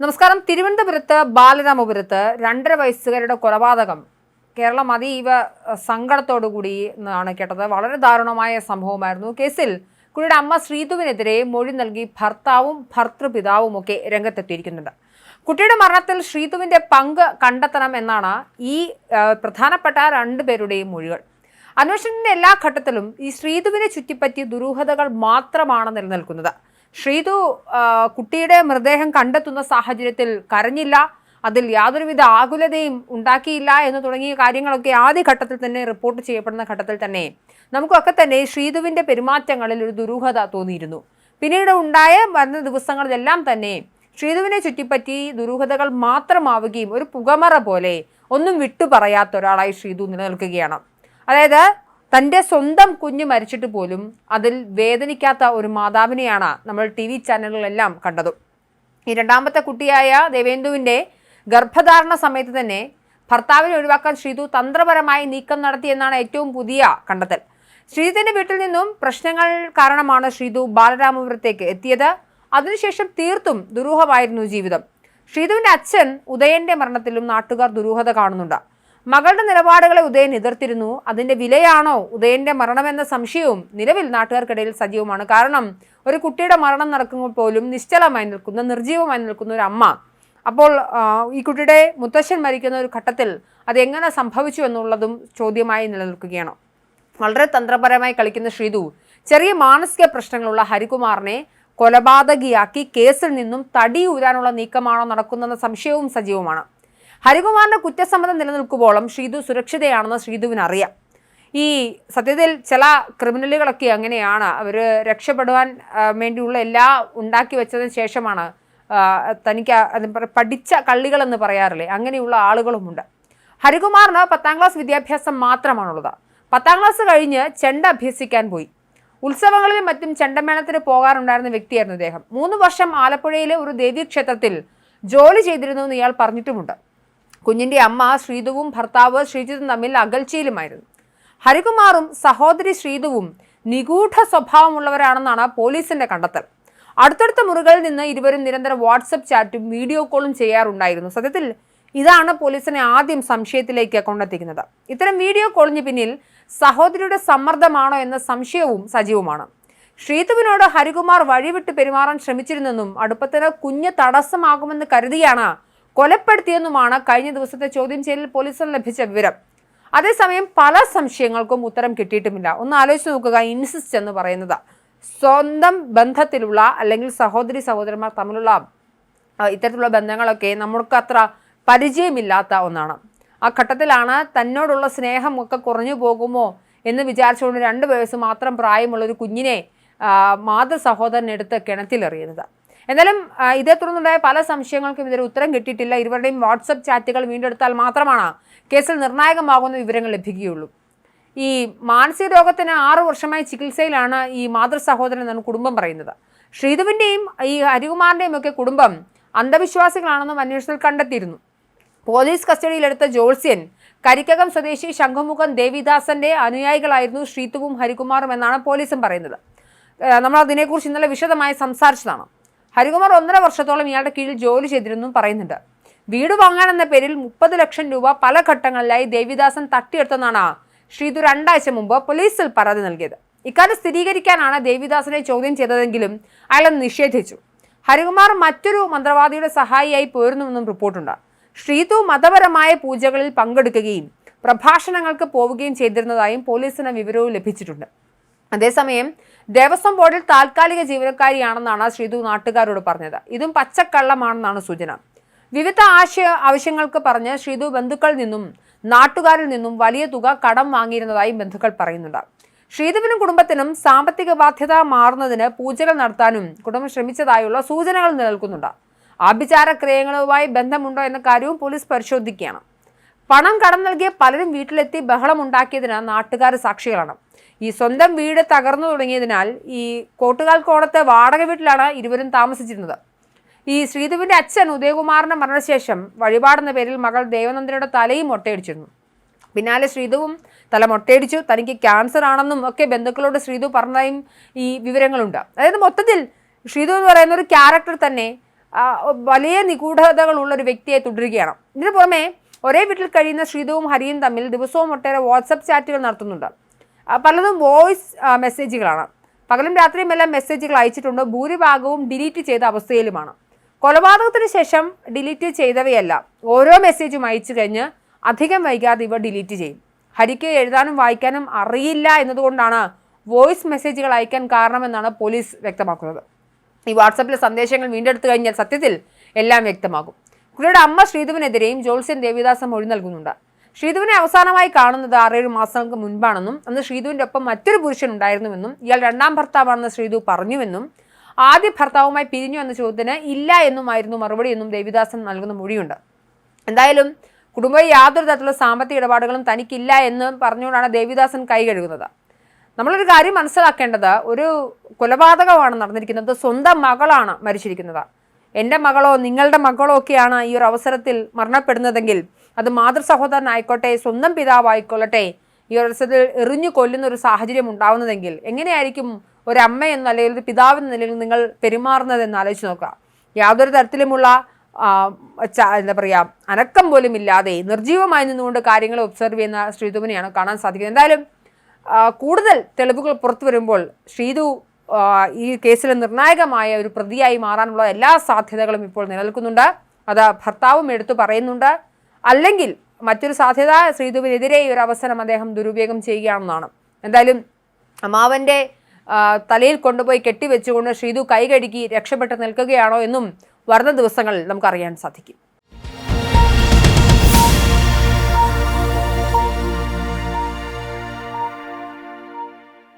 നമസ്കാരം. തിരുവനന്തപുരത്ത് ബാലരാമപുരത്ത് രണ്ടര വയസ്സുകാരുടെ കൊലപാതകം. കേരളം അതീവ സങ്കടത്തോടുകൂടി എന്നാണ് കേട്ടത്. വളരെ ദാരുണമായ സംഭവമായിരുന്നു. കേസിൽ കുട്ടിയുടെ അമ്മ ശ്രീതുവിനെതിരെ മൊഴി നൽകി ഭർത്താവും ഭർത്തൃപിതാവും ഒക്കെ രംഗത്തെത്തിയിരിക്കുന്നുണ്ട്. കുട്ടിയുടെ മരണത്തിൽ ശ്രീതുവിന്റെ പങ്ക് കണ്ടെത്തണം എന്നാണ് ഈ പ്രധാനപ്പെട്ട രണ്ടു പേരുടെയും മൊഴികൾ. അന്വേഷണത്തിന്റെ എല്ലാ ഘട്ടത്തിലും ഈ ശ്രീതുവിനെ ചുറ്റിപ്പറ്റി ദുരൂഹതകൾ മാത്രമാണ് നിലനിൽക്കുന്നത്. ശ്രീതു കുട്ടിയുടെ മൃതദേഹം കണ്ടെത്തുന്ന സാഹചര്യത്തിൽ കരഞ്ഞില്ല. അതിൽ യാതൊരുവിധ ആകുലതയും ഉണ്ടാക്കിയില്ല എന്ന് തുടങ്ങിയ കാര്യങ്ങളൊക്കെ ആദ്യ ഘട്ടത്തിൽ തന്നെ റിപ്പോർട്ട് ചെയ്യപ്പെടുന്ന ഘട്ടത്തിൽ തന്നെ നമുക്കൊക്കെ തന്നെ ശ്രീതുവിന്റെ പെരുമാറ്റങ്ങളിൽ ഒരു ദുരൂഹത തോന്നിയിരുന്നു. പിന്നീട് ഉണ്ടായ വരുന്ന ദിവസങ്ങളിലെല്ലാം തന്നെ ശ്രീതുവിനെ ചുറ്റിപ്പറ്റി ദുരൂഹതകൾ മാത്രമാവുകയും ഒരു പുകമറ പോലെ ഒന്നും വിട്ടു പറയാത്ത ഒരാളായി ശ്രീതു നിലനിൽക്കുകയാണ്. അതായത് തന്റെ സ്വന്തം കുഞ്ഞ് മരിച്ചിട്ട് പോലും അതിൽ വേദനിക്കാത്ത ഒരു മാതാവിനെയാണ് നമ്മൾ ടി വി ചാനലുകളെല്ലാം കണ്ടത്. ഈ രണ്ടാമത്തെ കുട്ടിയായ ദേവേന്ദുവിന്റെ ഗർഭധാരണ സമയത്ത് തന്നെ ഭർത്താവിനെ ഒഴിവാക്കാൻ ശ്രീതു തന്ത്രപരമായി നീക്കം നടത്തിയെന്നാണ് ഏറ്റവും പുതിയ കണ്ടെത്തൽ. ശ്രീതുവിന്റെ വീട്ടിൽ നിന്നും പ്രശ്നങ്ങൾ കാരണമാണ് ശ്രീതു ബാലരാമപുരത്തേക്ക് എത്തിയത്. അതിനുശേഷം തീർത്തും ദുരൂഹമായിരുന്നു ജീവിതം. ശ്രീതുവിന്റെ അച്ഛൻ ഉദയന്റെ മരണത്തിലും നാട്ടുകാർ ദുരൂഹത കാണുന്നുണ്ട്. മകളുടെ നിലപാടുകളെ ഉദയൻ എതിർത്തിരുന്നു. അതിന്റെ വിലയാണോ ഉദയന്റെ മരണമെന്ന സംശയവും നിലവിൽ നാട്ടുകാർക്കിടയിൽ സജീവമാണ്. കാരണം ഒരു കുട്ടിയുടെ മരണം നടക്കുമ്പോൾ പോലും നിശ്ചലമായി നിൽക്കുന്ന നിർജീവമായി നിൽക്കുന്ന ഒരു അമ്മ. അപ്പോൾ ഈ കുട്ടിയുടെ മുത്തശ്ശൻ മരിക്കുന്ന ഒരു ഘട്ടത്തിൽ അതെങ്ങനെ സംഭവിച്ചു എന്നുള്ളതും ചോദ്യമായി നിലനിൽക്കുകയാണ്. വളരെ തന്ത്രപരമായി കളിക്കുന്ന ശ്രീതു ചെറിയ മാനസിക പ്രശ്നങ്ങളുള്ള ഹരികുമാറിനെ കൊലപാതകിയാക്കി കേസിൽ നിന്നും തടി ഊരാനുള്ള നീക്കമാണോ നടക്കുന്നതെന്ന സംശയവും സജീവമാണ്. ഹരികുമാറിന്റെ കുറ്റസമ്മതം നിലനിൽക്കുമ്പോഴും ശ്രീതു സുരക്ഷിതയാണെന്ന് ശ്രീതുവിന് അറിയാം ഈ സത്യത്തിൽ ചില ക്രിമിനലുകളൊക്കെ അങ്ങനെയാണ്. അവർ രക്ഷപ്പെടുവാൻ വേണ്ടിയുള്ള എല്ലാ ഉണ്ടാക്കി വെച്ചതിന് ശേഷമാണ് തനിക്ക് പഠിച്ച കള്ളികളെന്ന് പറയാറില്ലേ അങ്ങനെയുള്ള ആളുകളുമുണ്ട്. ഹരികുമാറിന് പത്താം ക്ലാസ് വിദ്യാഭ്യാസം മാത്രമാണുള്ളത്. പത്താം ക്ലാസ് കഴിഞ്ഞ് ചെണ്ട അഭ്യസിക്കാൻ പോയി. ഉത്സവങ്ങളിലും മറ്റും ചെണ്ടമേളത്തിന് പോകാറുണ്ടായിരുന്ന വ്യക്തിയായിരുന്നു ഇദ്ദേഹം. മൂന്ന് വർഷം ആലപ്പുഴയിലെ ഒരു ദേവീക്ഷേത്രത്തിൽ ജോലി ചെയ്തിരുന്നു എന്ന് ഇയാൾ പറഞ്ഞിട്ടുമുണ്ട്. കുഞ്ഞിന്റെ അമ്മ ശ്രീതുവും ഭർത്താവ് ശ്രീജിത്തും തമ്മിൽ അകൽച്ചയിലുമായിരുന്നു. ഹരികുമാറും സഹോദരി ശ്രീതുവും നിഗൂഢ സ്വഭാവമുള്ളവരാണെന്നാണ് പോലീസിന്റെ കണ്ടെത്തൽ. അടുത്തടുത്ത മുറികളിൽ നിന്ന് ഇരുവരും നിരന്തരം വാട്സപ്പ് ചാറ്റും വീഡിയോ കോളും ചെയ്യാറുണ്ടായിരുന്നു. സത്യത്തിൽ ഇതാണ് പോലീസിനെ ആദ്യം സംശയത്തിലേക്ക് കൊണ്ടെത്തിക്കുന്നത്. ഇത്തരം വീഡിയോ കോളിന് പിന്നിൽ സഹോദരിയുടെ സമ്മർദ്ദമാണോ എന്ന സംശയവും സജീവമാണ്. ശ്രീതുവിനോട് ഹരികുമാർ വഴിവിട്ട് പെരുമാറാൻ ശ്രമിച്ചിരുന്നെന്നും അടുപ്പത്തിന് കുഞ്ഞ് തടസ്സമാകുമെന്ന് കരുതിയാണ് കൊലപ്പെടുത്തിയെന്നുമാണ് കഴിഞ്ഞ ദിവസത്തെ ചോദ്യം ചെയ്യലിൽ പോലീസിന് ലഭിച്ച വിവരം. അതേസമയം പല സംശയങ്ങൾക്കും ഉത്തരം കിട്ടിയിട്ടുമില്ല. ഒന്ന് ആലോചിച്ച് നോക്കുക ഇൻസിസ്റ്റ് എന്ന് പറയുന്നത്. സ്വന്തം ബന്ധത്തിലുള്ള അല്ലെങ്കിൽ സഹോദരി സഹോദരന്മാർ തമ്മിലുള്ള ഇത്തരത്തിലുള്ള ബന്ധങ്ങളൊക്കെ നമ്മൾക്ക് അത്ര പരിചയമില്ലാത്ത ഒന്നാണ്. ആ ഘട്ടത്തിലാണ് തന്നോടുള്ള സ്നേഹം ഒക്കെ കുറഞ്ഞു പോകുമോ എന്ന് വിചാരിച്ചുകൊണ്ട് രണ്ട് വയസ്സ് മാത്രം പ്രായമുള്ള ഒരു കുഞ്ഞിനെ മാതൃ സഹോദരനെടുത്ത് കിണറ്റിലെറിയുന്നത്. എന്നാലും ഇതേ തുടർന്നുണ്ടായ പല സംശയങ്ങൾക്കും ഇതൊരു ഉത്തരം കിട്ടിയിട്ടില്ല. ഇരുവരുടെയും വാട്സപ്പ് ചാറ്റുകൾ വീണ്ടെടുത്താൽ മാത്രമാണ് കേസിൽ നിർണായകമാകുന്ന വിവരങ്ങൾ ലഭിക്കുകയുള്ളൂ. ഈ മാനസിക രോഗത്തിന് ആറു വർഷമായി ചികിത്സയിലാണ് ഈ മാതൃ സഹോദരൻ എന്നാണ് കുടുംബം പറയുന്നത്. ശ്രീധുവിന്റെയും ഈ ഹരികുമാറിന്റെയും ഒക്കെ കുടുംബം അന്ധവിശ്വാസികളാണെന്നും അന്വേഷണത്തിൽ കണ്ടെത്തിയിരുന്നു. പോലീസ് കസ്റ്റഡിയിലെടുത്ത ജോൾസ്യൻ കരിക്കകം സ്വദേശി ശംഖുമുഖം ദേവിദാസന്റെ അനുയായികളായിരുന്നു ശ്രീതുവും ഹരികുമാറും എന്നാണ് പോലീസും പറയുന്നത്. നമ്മൾ അതിനെക്കുറിച്ച് ഇന്നലെ വിശദമായി സംസാരിച്ചതാണ്. ഹരികുമാർ ഒന്നര വർഷത്തോളം ഇയാളുടെ കീഴിൽ ജോലി ചെയ്തിരുന്നു പറയുന്നുണ്ട്. വീട് വാങ്ങാനെന്ന പേരിൽ മുപ്പത് ലക്ഷം രൂപ പല ഘട്ടങ്ങളിലായി ദേവിദാസൻ തട്ടിയെടുത്തെന്നാണ് ശ്രീതു രണ്ടാഴ്ച മുമ്പ് പോലീസിൽ പരാതി നൽകിയത്. ഇക്കാര്യം സ്ഥിരീകരിക്കാനാണ് ദേവിദാസനെ ചോദ്യം ചെയ്തതെങ്കിലും അയാൾ നിഷേധിച്ചു. ഹരികുമാർ മറ്റൊരു മന്ത്രവാദിയുടെ സഹായിയായി പോയിരുന്നുവെന്നും റിപ്പോർട്ടുണ്ട്. ശ്രീതു മതപരമായ പൂജകളിൽ പങ്കെടുക്കുകയും പ്രഭാഷണങ്ങൾക്ക് പോവുകയും ചെയ്തിരുന്നതായും പോലീസിന് വിവരവും ലഭിച്ചിട്ടുണ്ട്. അതേസമയം ദേവസ്വം ബോർഡിൽ താൽക്കാലിക ജീവനക്കാരിയാണെന്നാണ് ശ്രീതു നാട്ടുകാരോട് പറഞ്ഞത്. ഇതും പച്ചക്കള്ളമാണെന്നാണ് സൂചന. വിവിധ ആശയ ആവശ്യങ്ങൾക്ക് പറഞ്ഞ് ശ്രീതു ബന്ധുക്കളിൽ നിന്നും നാട്ടുകാരിൽ നിന്നും വലിയ തുക കടം വാങ്ങിയിരുന്നതായും ബന്ധുക്കൾ പറയുന്നുണ്ട്. ശ്രീധുവിനും കുടുംബത്തിനും സാമ്പത്തിക ബാധ്യത മാറുന്നതിന് പൂജകൾ നടത്താനും കുടുംബം ശ്രമിച്ചതായുള്ള സൂചനകൾ നിലനിൽക്കുന്നുണ്ട്. ആഭിചാര ബന്ധമുണ്ടോ എന്ന കാര്യവും പോലീസ് പരിശോധിക്കുകയാണ്. പണം കടം നൽകിയ പലരും വീട്ടിലെത്തി ബഹളമുണ്ടാക്കിയതിന് നാട്ടുകാർ സാക്ഷികളാണ്. ഈ സ്വന്തം വീട് തകർന്നു തുടങ്ങിയതിനാൽ ഈ കോട്ടുകാൽ കോണത്തെ വാടക വീട്ടിലാണ് ഇരുവരും താമസിച്ചിരുന്നത്. ഈ ശ്രീധുവിന്റെ അച്ഛൻ ഉദയകുമാറിന്റെ മരണശേഷം വഴിപാടെന്ന പേരിൽ മകൾ ദേവനന്ദനയുടെ തലയും മൊട്ടയടിച്ചിരുന്നു. പിന്നാലെ ശ്രീധുവും തല മൊട്ടയടിച്ചു. തനിക്ക് ക്യാൻസർ ആണെന്നും ഒക്കെ ബന്ധുക്കളോട് ശ്രീധു പറഞ്ഞതായും ഈ വിവരങ്ങളുണ്ട്. അതായത് മൊത്തത്തിൽ ശ്രീധു എന്ന് പറയുന്ന ഒരു ക്യാരക്ടർ തന്നെ വലിയ നിഗൂഢതകളുള്ള ഒരു വ്യക്തിയെ തുടരുകയാണ്. ഇതിനു പുറമെ ഒരേ വീട്ടിൽ കഴിയുന്ന ശ്രീധുവും ഹരിയും തമ്മിൽ ദിവസവും ഒട്ടേറെ വാട്സപ്പ് ചാറ്റുകൾ നടത്തുന്നുണ്ട്. പലതും വോയിസ് മെസ്സേജുകളാണ്. പകലും രാത്രിയും എല്ലാം മെസ്സേജുകൾ അയച്ചിട്ടുണ്ട്. ഭൂരിഭാഗവും ഡിലീറ്റ് ചെയ്ത അവസ്ഥയിലുമാണ്. കൊലപാതകത്തിന് ശേഷം ഡിലീറ്റ് ചെയ്തവയല്ല. ഓരോ മെസ്സേജും അയച്ചു കഴിഞ്ഞ് അധികം വൈകാതെ ഇവ ഡിലീറ്റ് ചെയ്യും. ഹരിക്ക് എഴുതാനും വായിക്കാനും അറിയില്ല എന്നതുകൊണ്ടാണ് വോയിസ് മെസ്സേജുകൾ അയക്കാൻ കാരണമെന്നാണ് പോലീസ് വ്യക്തമാക്കുന്നത്. ഈ വാട്സപ്പിലെ സന്ദേശങ്ങൾ വീണ്ടെടുത്തു കഴിഞ്ഞാൽ സത്യത്തിൽ എല്ലാം വ്യക്തമാകും. കുട്ടിയുടെ അമ്മ ശ്രീധുവിനെതിരെയും ജോത്സ്യൻ ദേവിദാസം മൊഴി നൽകുന്നുണ്ട്. ശ്രീധുവിനെ അവസാനമായി കാണുന്നത് ആറേഴ് മാസങ്ങൾക്ക് മുൻപാണെന്നും അന്ന് ഷീതുവിന്റെ ഒപ്പം മറ്റൊരു പുരുഷൻ ഉണ്ടായിരുന്നുവെന്നും ഇയാൾ രണ്ടാം ഭർത്താവാണെന്ന് ശ്രീതു പറഞ്ഞുവെന്നും ആദ്യ ഭർത്താവുമായി പിരിഞ്ഞു എന്ന ചോദ്യത്തിന് ഇല്ല എന്നുമായിരുന്നു മറുപടി എന്നും ദേവിദാസൻ നൽകുന്ന മൊഴിയുണ്ട്. എന്തായാലും കുടുംബം യാതൊരു തരത്തിലുള്ള സാമ്പത്തിക ഇടപാടുകളും തനിക്കില്ല എന്ന് പറഞ്ഞുകൊണ്ടാണ് ദേവിദാസൻ കൈ കഴുകുന്നത്. നമ്മളൊരു കാര്യം മനസ്സിലാക്കേണ്ടത് ഒരു കൊലപാതകമാണ് നടന്നിരിക്കുന്നത് സ്വന്തം മകളാണ് മരിച്ചിരിക്കുന്നത്. എന്റെ മകളോ നിങ്ങളുടെ മകളോ ഒക്കെയാണ് ഈ ഒരു അവസരത്തിൽ മരണപ്പെടുന്നതെങ്കിൽ അത് മാതൃ സഹോദരനായിക്കോട്ടെ സ്വന്തം പിതാവായിക്കൊള്ളട്ടെ. ഈ ഒരു അവസരത്തിൽ എറിഞ്ഞു കൊല്ലുന്ന ഒരു സാഹചര്യം ഉണ്ടാവുന്നതെങ്കിൽ എങ്ങനെയായിരിക്കും ഒരു അമ്മ എന്ന അല്ലെങ്കിൽ ഒരു പിതാവ് എന്ന നിലയിൽ നിങ്ങൾ പെരുമാറുന്നതെന്ന് ആലോചിച്ച് നോക്കുക. യാതൊരു തരത്തിലുമുള്ള എന്താ പറയുക അനക്കം പോലും ഇല്ലാതെ നിർജീവമായി നിന്നുകൊണ്ട് കാര്യങ്ങൾ ഒബ്സർവ് ചെയ്യുന്ന ശ്രീധുവിനെയാണ് കാണാൻ സാധിക്കുന്നത്. എന്തായാലും കൂടുതൽ തെളിവുകൾ പുറത്തു വരുമ്പോൾ ശ്രീതു ആ, ഈ കേസിൽ നിർണായകമായ ഒരു പ്രതിയായി മാറാനുള്ള എല്ലാ സാധ്യതകളും ഇപ്പോൾ നിലനിൽക്കുന്നുണ്ട്. അത് ഭർത്താവും എടുത്തു പറയുന്നുണ്ട്. അല്ലെങ്കിൽ മറ്റൊരു സാധ്യത ശ്രീധുവിനെതിരെ ഈ ഒരു അവസരം അദ്ദേഹം ദുരുപയോഗം ചെയ്യുകയാണെന്നാണ്. എന്തായാലും അമ്മാവന്റെ തലയിൽ കൊണ്ടുപോയി കെട്ടിവെച്ചുകൊണ്ട് ശ്രീധു കൈകഴുകി രക്ഷപ്പെട്ട് നിൽക്കുകയാണോ എന്നും വരുന്ന ദിവസങ്ങളിൽ നമുക്കറിയാൻ സാധിക്കും.